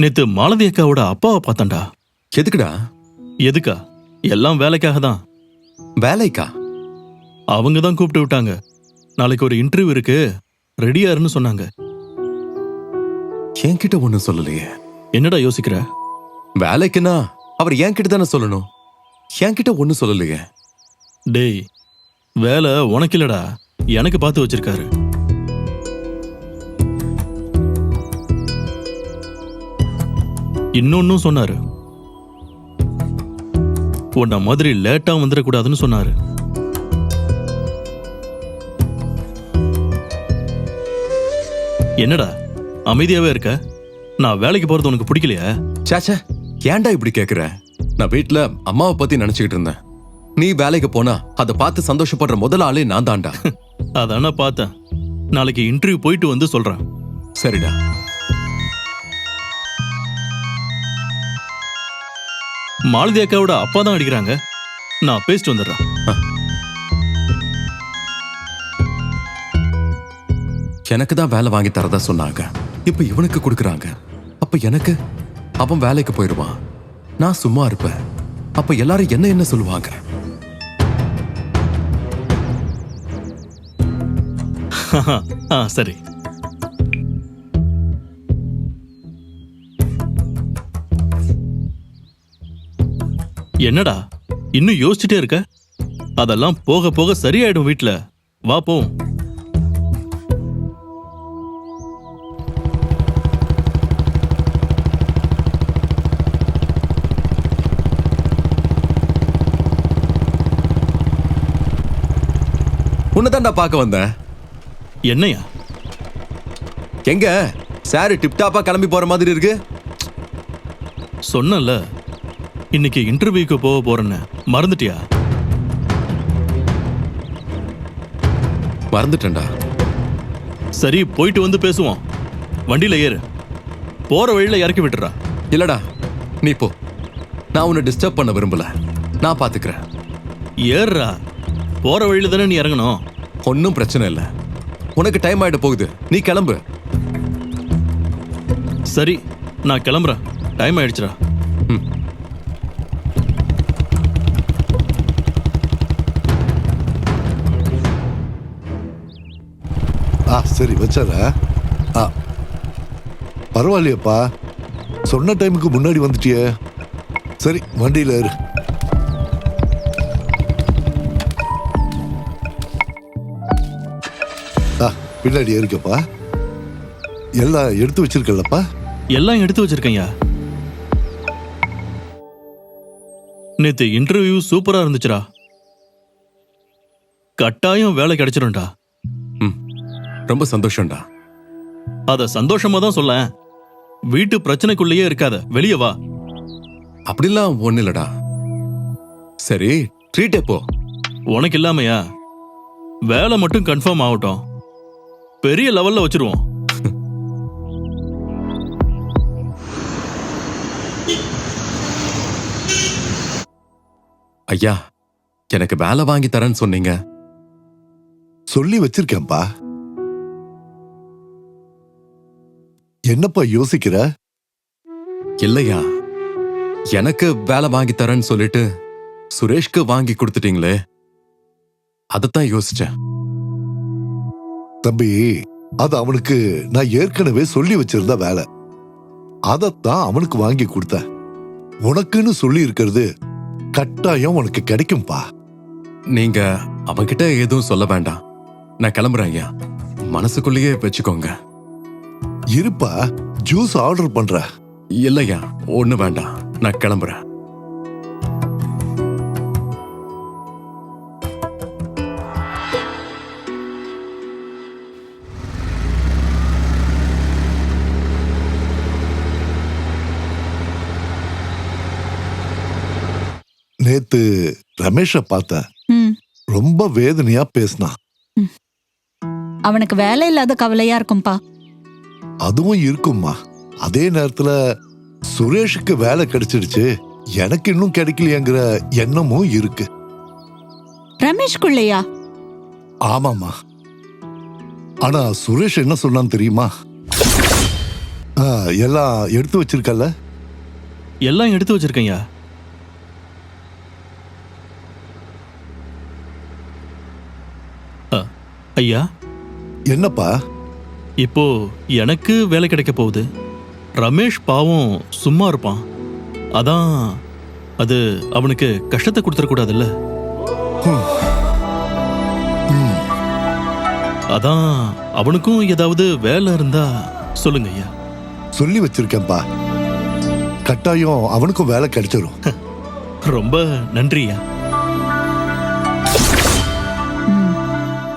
நேத்து மாலதி அக்காவோட அப்பாவை பார்த்தேன்டா. எதுக்குடா? எதுக்கா? எல்லாம் வேலைக்காக தான் வேலைக்கா? அவங்க தான் கூப்பிட்டு விட்டாங்க. நாளைக்கு ஒரு இன்டர்வியூ இருக்கு. ரெடியா இருன்னு சொன்னாங்க. என்கிட்ட ஒண்ணும் சொல்லலையே. என்னடா யோசிக்கிற? வேலைக்குன்னா அவர் என்கிட்ட தானே சொல்லணும். என்கிட்ட ஒண்ணும் சொல்லலையே. டேய் வேலை உனக்கு இல்லடா. எனக்கு பார்த்து வச்சிருக்காரு. இன்னொன்னும் சொன்னாரு. உன்ன மாதிரி லேட்டா வந்துடக்கூடாதுன்னு சொன்னாரு. என்னடா அமைதியாவே இருக்க? நான் வேலைக்கு போறது உனக்கு பிடிக்கலையா? சாச்சா ஏன்டா இப்படி கேக்குற? நான் வீட்ல அம்மாவை பத்தி நினைச்சுக்கிட்டு இருந்தேன். நீ வேலைக்கு போனா அதை பார்த்து சந்தோஷப்படுற முதல் ஆளே நான் தான்டா. அதான பார்த்தேன். நாளைக்கு இன்டர்வியூ போயிட்டு வந்து சொல்றேன். சரிடா. மாலதி அக்காவோட அப்பா தான் அடிக்கிறாங்க. நான் பேசிட்டு வந்துடுறேன். எனக்கு தான் வேலை வாங்கி தரதா சொன்னாங்க. இப்ப இவனுக்கு கொடுக்கறாங்க. அப்ப எனக்கு? அவன் வேலைக்கு போயிடுவான். நான் சும்மா இருப்பேன். அப்ப எல்லாரும் என்ன என்ன சொல்லுவாங்க? சரி. என்னடா? இன்னும் யோசிச்சுட்டே இருக்க? அதெல்லாம் போக போக சரியாயிடும் வீட்ல. வா போவோம். உன்னதான்டா பார்க்க வந்தேன். என்னையா? எங்க? சாரு டிப்டாப்பா கிளம்பி போற மாதிரி இருக்கு. சொன்னல இன்னைக்கு இன்டர்வியூக்கு போக போறேன்னு. மறந்துட்டியா? மறந்துட்டேன்டா. சரி போயிட்டு வந்து பேசுவோம். வண்டியில ஏறு. போற வழியில இறக்கி விட்டுறா. இல்லடா நீ போ. நான் உன்னை டிஸ்டர்ப் பண்ண விரும்பல. நான் பாத்துக்கிறேன். ஏறுறா. போற வழியில தானே நீ இறங்கணும். ஒன்றும் பிரச்சனை இல்லை. உனக்கு டைம் ஆயிட போகுது. நீ கிளம்பு. சரி நான் கிளம்புறேன். டைம் ஆயிடுச்சுடா. ஆ சரி வச்சார ஆ பரவாயில்லையப்பா. சொன்ன டைமுக்கு முன்னாடி வந்துட்டியே. சரி வண்டியில் இரு ஆ பின்னாடி ஏறிக்கப்பா. எல்லாம் எடுத்து வச்சிருக்கல்லப்பா எல்லாம் எடுத்து வச்சிருக்கையா நேத்து இன்டர்வியூ சூப்பரா இருந்துச்சுடா. கட்டாயம் வேலை கிடைச்சிரும்டா. ரொம்ப சந்தோஷம்டா. அத சந்தோஷமா தான் சொல்ல வீட்டு பிரச்சனைக்குள்ளேயே இருக்காத வெளியே வா. அப்படிலாம் ஒன்றும் இல்லடா. சரி ட்ரீட் எப்போ உனக்கு இல்லாமையா? வேலை மட்டும் கன்ஃபார்ம் ஆகட்டும். பெரிய லெவல்ல வச்சிருவோம். ஐயா எனக்கு வேலை வாங்கி தரேன்னு சொன்னீங்க. சொல்லி வச்சிருக்கேன்ப்பா. என்னப்பா யோசிக்கிற? இல்லையா. எனக்கு வேலை வாங்கி தரேன்னு சொல்லிட்டு சுரேஷ்க்கு வாங்கி கொடுத்துட்டீங்களே. அதைத்தான் யோசிச்சேன். தம்பி அது அவனுக்கு நான் ஏற்கனவே சொல்லி வச்சிருந்த வேலை. அதத்தான் அவனுக்கு வாங்கி கொடுத்தேன். உனக்குன்னு சொல்லி இருக்கிறது கட்டாயம் உனக்கு கிடைக்கும்பா. நீங்க அவன்கிட்ட எதுவும் சொல்ல வேண்டாம். நான் கிளம்புறேன் ஐயா. மனசுக்குள்ளேயே வச்சுக்கோங்க. இருப்பா ஜூஸ் ஆர்டர் பண்ற. இல்லையா ஒண்ணு வேண்டாம் நான் கிளம்புறேன். நேத்து ரமேஷ பார்த்தேன் ம். ரொம்ப வேதனையா பேசினான் அவனுக்கு வேலை இல்லாத கவலையா இருக்கும்பா. அதுவும் இருக்கும்மா. அதே நேரத்துல சுரேஷுக்கு வேலை கிடைச்சிடுச்சு. எனக்கு இன்னும் கிடைக்கலையேங்கிற எண்ணமும் இருக்கு. ரமேஷ்குள்ளையா? ஆமாமா ஆனா சுரேஷ் என்ன சொன்னான் தெரியுமா? ஆ, எல்லாம் எடுத்து வச்சிருக்கல எல்லாம் எடுத்து வச்சிருக்கேன்யா. அ, ஐயா? என்னப்பா? இப்போ எனக்கு வேலை கிடைக்க போகுது. ரமேஷ் பாவம் சும்மா இருப்பான். அதான் அது அவனுக்கு கஷ்டத்தை கொடுத்துடக்கூடாதுல்ல அதான் அவனுக்கும் ஏதாவது வேலை இருந்தா சொல்லுங்க ஐயா. சொல்லி வச்சிருக்கேன்ப்பா. கட்டாயம் அவனுக்கும் வேலை கிடைச்சிரும். ரொம்ப நன்றியா.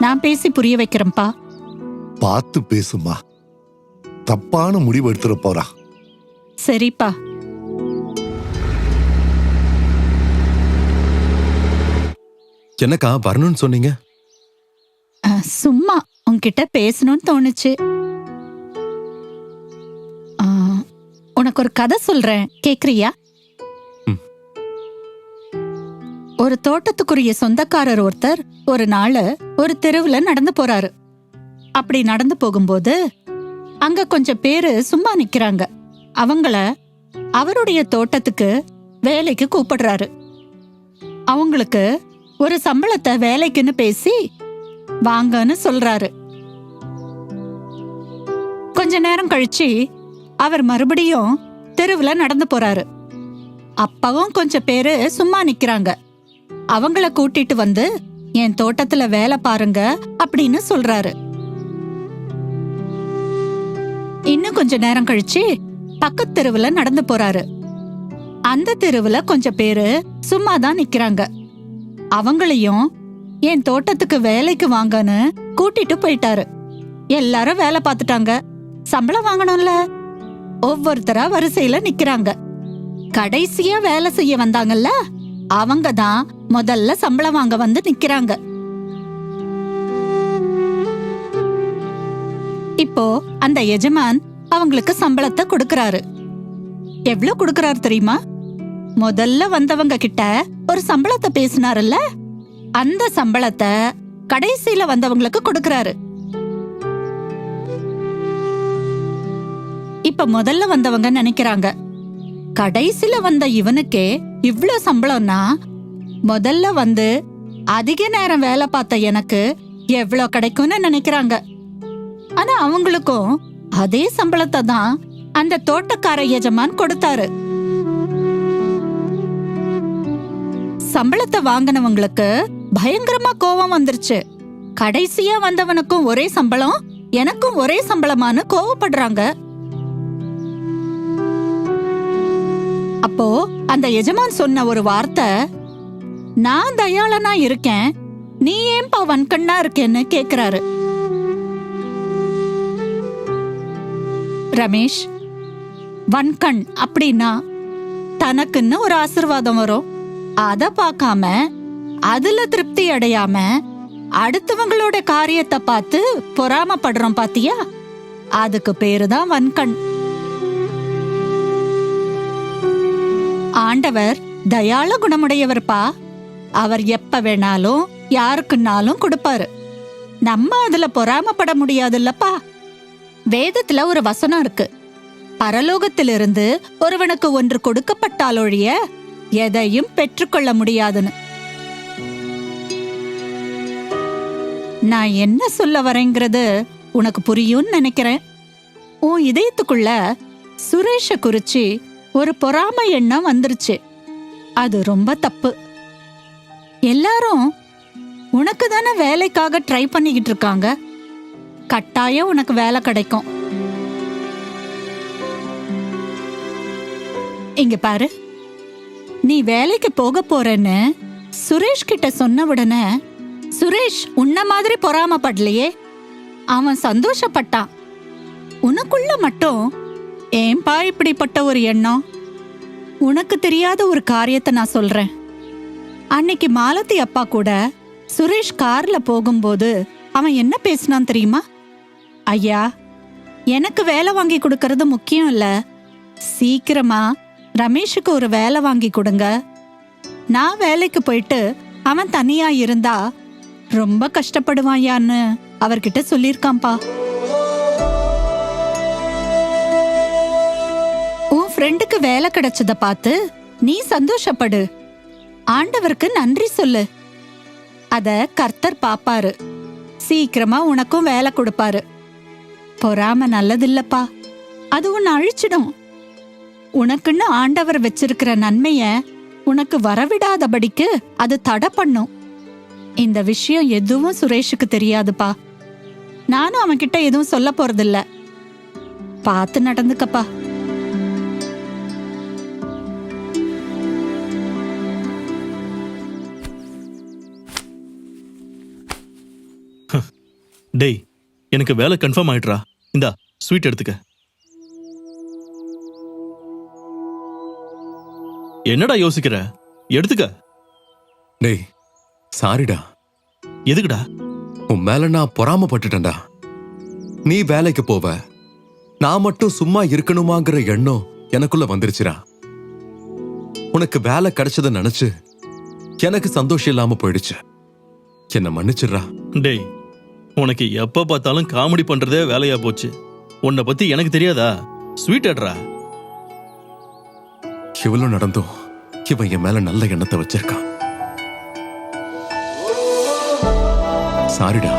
நான் பேசி புரிய வைக்கிறேன்ப்பா. பார்த்து பேசுமா. தப்பான முடிவு எடுத்துட போறா. சரிப்பா. என்னக்கா வரணும்னு சொன்னீங்க? அஹ், சும்மா. உன்கிட்ட பேசணும்னு தோணுச்சு. உனக்கு ஒரு கதை சொல்றேன். கேக்குறியா? ம். ஒரு தோட்டத்துக்குரிய சொந்தக்காரர் ஒருத்தர் ஒரு நாள் ஒரு தெருவுல நடந்து போறாரு. அப்படி நடந்து போகும்போது அங்க கொஞ்சம் பேரு சும்மா நிக்கிறாங்க. அவங்கள அவருடைய தோட்டத்துக்கு வேலைக்கு கூப்பிடுறாரு. அவங்களுக்கு ஒரு சம்பளத்தை வேலைக்குன்னு பேசி வாங்கன்னு சொல்றாரு. கொஞ்ச நேரம் கழிச்சு அவர் மறுபடியும் தெருவுல நடந்து போறாரு. அப்பவும் கொஞ்சம் பேரு சும்மா நிக்கிறாங்க. அவங்கள கூட்டிட்டு வந்து என் தோட்டத்துல வேலை பாருங்க அப்படின்னு சொல்றாரு. இன்னும் கொஞ்ச நேரம் கழிச்சு பக்கத்து தெருவுல நடந்து போறாரு. அந்த தெருவுல கொஞ்சம் பேரு சும்மா தான் நிக்கிறாங்க. அவங்களையும் என் தோட்டத்துக்கு வேலைக்கு வாங்கன்னு கூட்டிட்டு போயிட்டாரு. எல்லாரும் வேலை பார்த்துட்டாங்க. சம்பளம் வாங்கணும்ல. ஒவ்வொருத்தரா வரிசையில நிக்கிறாங்க. கடைசியா வேலை செய்ய வந்தாங்கல்ல அவங்க தான் முதல்ல சம்பளம் வாங்க வந்து நிக்கிறாங்க. இப்போ அந்த எஜமான் அவங்களுக்கு சம்பளத்தை கொடுக்கறாரு. எவ்வளவு கொடுக்கறாரு தெரியுமா? முதல்ல வந்தவங்க கிட்ட ஒரு சம்பளத்தை பேசினாருல்ல? அந்த சம்பளத்தை கடைசியில வந்தவங்களுக்கு கொடுக்கறாரு. இப்ப முதல்ல வந்தவங்க நினைக்கிறாங்க கடைசியில வந்த இவனுக்கே இவ்ளோ சம்பளம்னா முதல்ல வந்து அதிக நேரம் வேலை பார்த்த எனக்கு எவ்வளோ கிடைக்கும்னு நினைக்கிறாங்க. ஆனா அவங்களுக்கும் அதே சம்பளத்தை தான் அந்த தோட்டக்கார எஜமான் கொடுத்தாரு. சம்பளத்தை வாங்கினவங்களுக்கு பயங்கரமா கோபம் வந்துருச்சு. கடைசியா வந்தவனுக்கும் ஒரே சம்பளம் எனக்கும் ஒரே சம்பளமான்னு கோவப்படுறாங்க. அப்போ அந்த எஜமான் சொன்ன ஒரு வார்த்தை நான் தயாளனா இருக்கேன் நீ ஏன்பா வன்கண்ணா இருக்கேன்னு கேக்குறாரு. ரமேஷ் வன்கண் அப்படின்னா தனக்குன்னு ஒரு ஆசிர்வாதம் வரும். அத பார்க்காம அதுல திருப்தி அடையாம அடுத்தவங்களோட காரியத்தை பார்த்து பொறாமப்படுறோம் பாத்தியா? அதுக்கு பேருதான் வன்கண். ஆண்டவர் தயாள குணமுடையவர்ப்பா. அவர் எப்ப வேணாலும் யாருக்குன்னாலும் கொடுப்பாரு. நம்ம அதுல பொறாமப்பட முடியாதுல்லப்பா. வேதத்துல ஒரு வசனம் இருக்கு. பரலோகத்திலிருந்து ஒருவனுக்கு ஒன்று கொடுக்கப்பட்டாலொழிய எதையும் பெற்றுக்கொள்ள முடியாதுன்னு. நான் என்ன சொல்ல வரேங்கிறது உனக்கு புரியும்னு நினைக்கிறேன். உன் இதயத்துக்குள்ள சுரேஷ குறிச்சு ஒரு பொறாமை எண்ணம் வந்துருச்சு. அது ரொம்ப தப்பு. எல்லாரும் உனக்கு தானே வேலைக்காக ட்ரை பண்ணிக்கிட்டு இருக்காங்க? கட்டாயம் உனக்கு வேலை கிடைக்கும். இங்க பாரு. நீ வேலைக்கு போக போறன்னு சுரேஷ் கிட்ட சொன்ன உடனே சுரேஷ் உன்ன மாதிரி பொறாமப்படலையே. அவன் சந்தோஷப்பட்டான். உனக்குள்ள மட்டும் ஏன்பா இப்படிப்பட்ட ஒரு எண்ணம்? உனக்கு தெரியாத ஒரு காரியத்தை நான் சொல்றேன். அன்னைக்கு மாலதி அப்பா கூட சுரேஷ் கார்ல போகும்போது அவன் என்ன பேசினான் தெரியுமா? ஐயா எனக்கு வேலை வாங்கி கொடுக்கறது முக்கியம் இல்ல. சீக்கிரமா ரமேஷுக்கு ஒரு வேலை வாங்கி கொடுங்க. நான் வேலைக்கு போயிட்டு அவன் தனியா இருந்தா ரொம்ப கஷ்டப்படுவாயான்னு அவர்கிட்ட சொல்லியிருக்கான்பா ஃப்ரெண்டுக்கு வேலை கிடைச்சத பார்த்து நீ சந்தோஷப்படு. ஆண்டவருக்கு நன்றி சொல்லு. அத கர்த்தர் பாப்பாரு. சீக்கிரமா உனக்கும் வேலை கொடுப்பாரு. பொறாம நல்லதில்லப்பா. அது உன்னை அழிச்சிடும். உனக்குன்னு ஆண்டவர் வச்சிருக்கிற நன்மைய உனக்கு வரவிடாதபடிக்கு அது தடை பண்ணும். இந்த விஷயம் எதுவும் சுரேஷுக்கு தெரியாதுப்பா. நானும் அவன்கிட்ட எதுவும் சொல்ல போறதில்ல. பார்த்து நடந்துக்கப்பா. டேய் எனக்கு வேலை கன்ஃபார்ம் ஆயிடுறா. இந்தா ஸ்வீட் எடுத்துக்க. என்னடா யோசிக்கிற? எடுத்துக்க. டேய் சாரிடா. எதுக்குடா? உன் மேல நான் பொறாமப்பட்டுட்டேன்டா. நீ வேலைக்கு போவ. நான் மட்டும் சும்மா இருக்கணுமாங்கிற எண்ணம் எனக்குள்ள வந்துருச்சுடா. உனக்கு வேலை கிடைச்சத நினைச்சு எனக்கு சந்தோஷம் இல்லாம போயிடுச்சு. என்ன மன்னிச்சிடுறா. டேய் உனக்கு எப்ப பார்த்தாலும் காமெடி பண்றதே வேலையா போச்சு. உன்னை பத்தி எனக்கு தெரியாதா? ஸ்வீட் எடுறா இவ்வளவு நடந்தும் இவன் என் மேல நல்ல எண்ணத்தை வச்சிருக்கான். சாரிடா